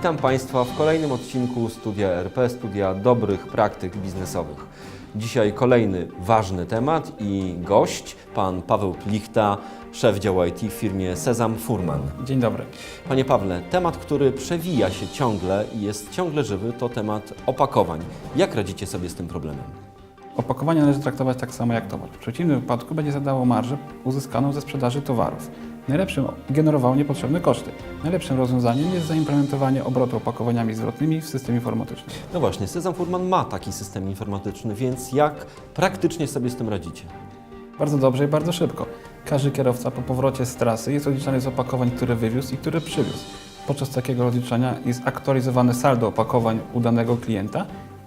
Witam Państwa w kolejnym odcinku Studia RP, Studia Dobrych Praktyk Biznesowych. Dzisiaj kolejny ważny temat i gość, pan Paweł Plichta, szef działu IT w firmie Sezam Furman. Dzień dobry. Panie Pawle, temat, który przewija się ciągle i jest ciągle żywy, to temat opakowań. Jak radzicie sobie z tym problemem? Opakowanie należy traktować tak samo jak towar. W przeciwnym wypadku będzie zadało marżę uzyskaną ze sprzedaży towarów. Najlepszym generowało niepotrzebne koszty. Najlepszym rozwiązaniem jest zaimplementowanie obrotu opakowaniami zwrotnymi w systemie informatycznym. No właśnie, Sezam Furman ma taki system informatyczny, więc jak praktycznie sobie z tym radzicie? Bardzo dobrze i bardzo szybko. Każdy kierowca po powrocie z trasy jest odliczany z opakowań, które wywiózł i które przywiózł. Podczas takiego rozliczania jest aktualizowane saldo opakowań u danego klienta.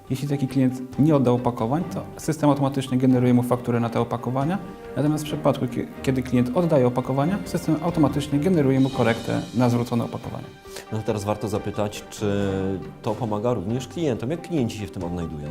Jeśli taki klient nie oddał opakowań, to system automatycznie generuje mu fakturę na te opakowania. Natomiast w przypadku, kie- kiedy klient oddaje opakowania, system automatycznie generuje mu korektę na zwrócone opakowania. No teraz warto zapytać, czy to pomaga również klientom? Jak klienci się w tym odnajdują?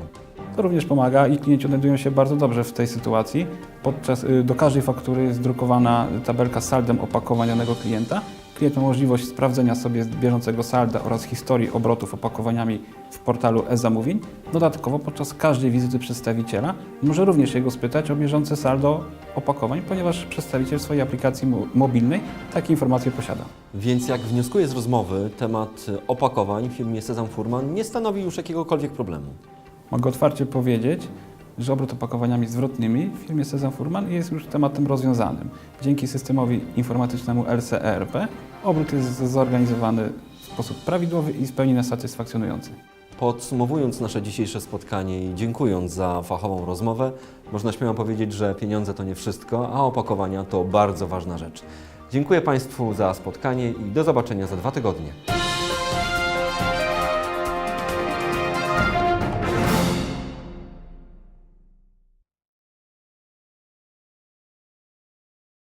To również pomaga i klienci odnajdują się bardzo dobrze w tej sytuacji. Podczas, y, do każdej faktury jest drukowana tabelka z saldem opakowań danego klienta. Klient ma możliwość sprawdzenia sobie bieżącego salda oraz historii obrotów opakowaniami w portalu e-zamówień. Dodatkowo podczas każdej wizyty przedstawiciela może również jego spytać o bieżące saldo opakowań, ponieważ przedstawiciel swojej aplikacji mo- mobilnej takie informacje posiada. Więc jak wnioskuję z rozmowy, temat opakowań w firmie Sezam Furman nie stanowi już jakiegokolwiek problemu. Mogę otwarcie powiedzieć, że obrót opakowaniami zwrotnymi w firmie Sezam Furman jest już tematem rozwiązanym. Dzięki systemowi informatycznemu LCERP obrót jest zorganizowany w sposób prawidłowy i w pełni nas satysfakcjonujący. Podsumowując nasze dzisiejsze spotkanie i dziękując za fachową rozmowę, można śmiało powiedzieć, że pieniądze to nie wszystko, a opakowania to bardzo ważna rzecz. Dziękuję Państwu za spotkanie i do zobaczenia za dwa tygodnie.